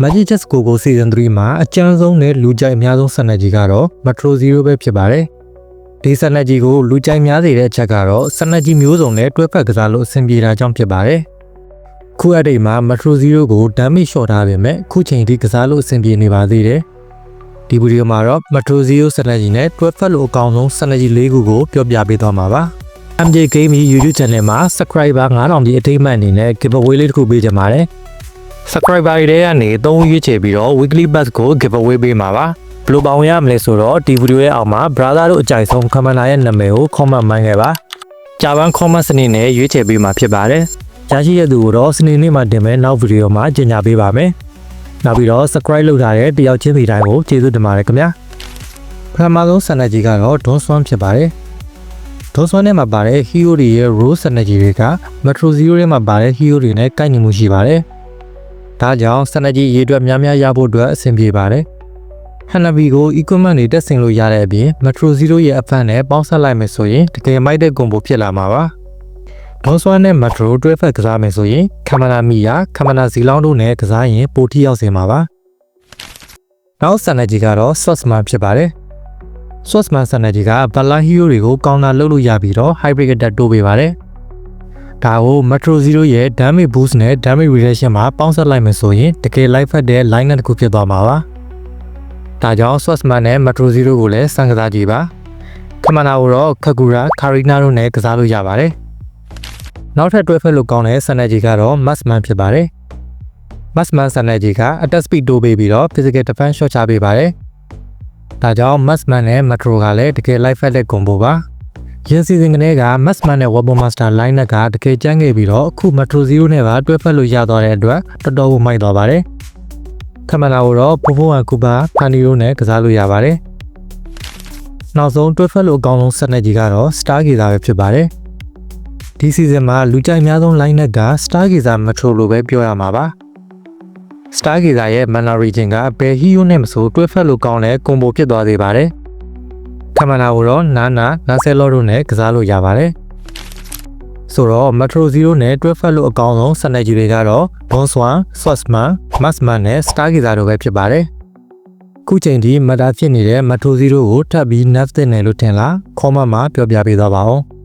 Magic Chess Go Go Season 3မှာအကျန်းဆုံးနဲ့လူကြိုက်အများဆုံးစနက်ကြီးကတော့ Metro Zero ပဲဖြစ်ပါတယ်။ဒီစနက်ကြီးကိုလူကြိုက်များစေတဲ့အချက်ကတော့စနက်ကြီးမျိုးစုံနဲ့တွဲဖက်ကစားလို့အဆင်ပြေတာကြောင့်ဖြစ်ပါတယ်။ခုအတိတ်မှာ Metro Zero ကို damage shot ထားပေမဲ့ခုချိန်ထိကစားလို့အဆင်ပြေနေပါသေးတယ်။ဒီဗီဒီယိုမှာတော့ Metro Zero စနက်ကြီးနဲ့တွဲဖက်လို့အကောင်းဆုံးစနက်ကြီး၄ခုကိုပြောပြပေးသွားမှာပါ။ MJ Gaming YouTube Channel မှာ Subscriber 9000ပြည့်အထိမ်းအမှတ်အနေနဲ့ giveaway လေးတစ်ခုပေးကြပါတယ်။ subscriber တွေကနေ3ဦးရွေးချယ်ပြီးတော့ weekly bus ကို giveaway ပေးမှာပါဘယ်လိုပါဝင်ရမလဲဆိုတော့ဒီဗီဒီယိုရဲ့အောက်မှာ brother တို့အကြိုက်ဆုံး commenter ရဲ့နာမည်ကို comment မှန်းခဲ့ပါကြာပန်း comment စနစ်နဲ့ရွေးချယ်ပေးမှာဖြစ်ပါတယ်ရရှိတဲ့သူကိုတော့စနေနေ့မှာတင်မယ်နောက်ဗီဒီယိုမှာကြေညာပေးပါမယ်နောက်ပြီးတော့ subscribe လုပ်ထားတဲ့တယောက်ချင်းစီတိုင်းကိုကျေးဇူးတင်ပါတယ်ခင်ဗျာပထမဆုံးဆန်နယ်ကြီးကတော့ Don Swan ဖြစ်ပါတယ်ဒေါ်ဆွမ်းထဲမှာပါတဲ့ hero တွေရဲ့ role synergy တွေက Metro Zero ထဲမှာပါတဲ့ hero တွေနဲ့ကိုက်ညီမှုရှိပါတယ်။ ဒါကြောင့် synergy ရေးအတွက်များများရဖို့အတွက်အဆင်ပြေပါတယ်။ Hanabi ကို equipment တွေတက်ဆင်လို့ရတဲ့အပြင် Metro Zero ရဲ့အဖက်နဲ့ပေါင်းစပ်လိုက်မယ်ဆိုရင်တကယ်မိုက်တဲ့ combo ဖြစ်လာမှာပါ။ဒေါ်ဆွမ်းနဲ့ Metro တွဲဖက်ကစားမယ်ဆိုရင် Kamana Miya, Kamana Zilong တို့နဲ့ကစားရင်ပိုထိရောက်စေမှာပါ။နောက် synergy ကတော့ Swasman ဖြစ်ပါတယ်။ Swasman Synergy က Bala Hero တွေကိုကောင်းတာလုပ်လို့ရပြီးတော့ Hybrid Attack တိုးပေးပါတယ်။ ဒါကို Metro Zero ရဲ့ Damage Boost နဲ့ Damage Reduction မှာပေါင်းစပ်လိုက်မယ်ဆိုရင်တကယ် life ဖတ်တဲ့ line တစ်ခုဖြစ်သွားမှာပါ။ဒါကြောင့် Swasman နဲ့ Metro Zero ကိုလည်းစမ်းကစားကြည့်ပါ။ခမနာကိုတော့ Kagura, Karina တို့နဲ့ကစားလို့ရပါတယ်။နောက်ထပ်တွဲဖက်လို့ကောင်းတဲ့ Synergy ကတော့ Massman ဖြစ်ပါတယ်။ Massman Synergy က Attack Speed တိုးပေးပြီးတော့ Physical Defense ရှော့ချပေးပါတယ်။ဒါကြောင့် Massman နဲ့ Metro ကလည်းတကယ် life ဖက်တဲ့ combo ပါ။ ရင်းစီစဉ်ကနေက Massman နဲ့ Weapon Master line ကတကယ်ကြမ်းခဲ့ပြီးတော့အခု Metro Zero နဲ့ပါတွဲဖက်လို့ရသွားတဲ့အတွက်တော်တော်ကိုမိုက်သွားပါတယ်။ခမလာကိုတော့ပိုဖိုဝမ်ကူပါဖန်နီရိုနဲ့ကစားလို့ရပါတယ်။နောက်ဆုံးတွဲဖက်လို့အကောင်းဆုံးစနစ်ကြီးကတော့ Stargazer ပဲဖြစ်ပါတယ်။ဒီ season မှာလူကြိုက်များဆုံး line က Stargazer Metro လို့ပဲပြောရမှာပါ။ Stargazer ရဲ့ Mana Region ကဘယ် hero နဲ့မဆိုတွဲဖက်လို့ကောင်းတဲ့ combo ဖြစ်သွားသေးပါတယ်။ ခမနာကိုတော့နာနာနာဆယ်လော့တို့နဲ့ကစားလို့ရပါတယ်။ဆိုတော့ Metro Zero နဲ့တွဲဖက်လို့အကောင်းဆုံးစနစ်ကြီးတွေကတော့ Bonswan, Swasman, Massman နဲ့ Stargazer တို့ပဲဖြစ်ပါတယ်။ခုချိန်ဒီမတာဖြစ်နေတဲ့ Metro Zero ကိုထပ်ပြီး nerf တင်တယ်လို့ထင်လား။ comment မှာပြောပြပေးသွားပါဦး။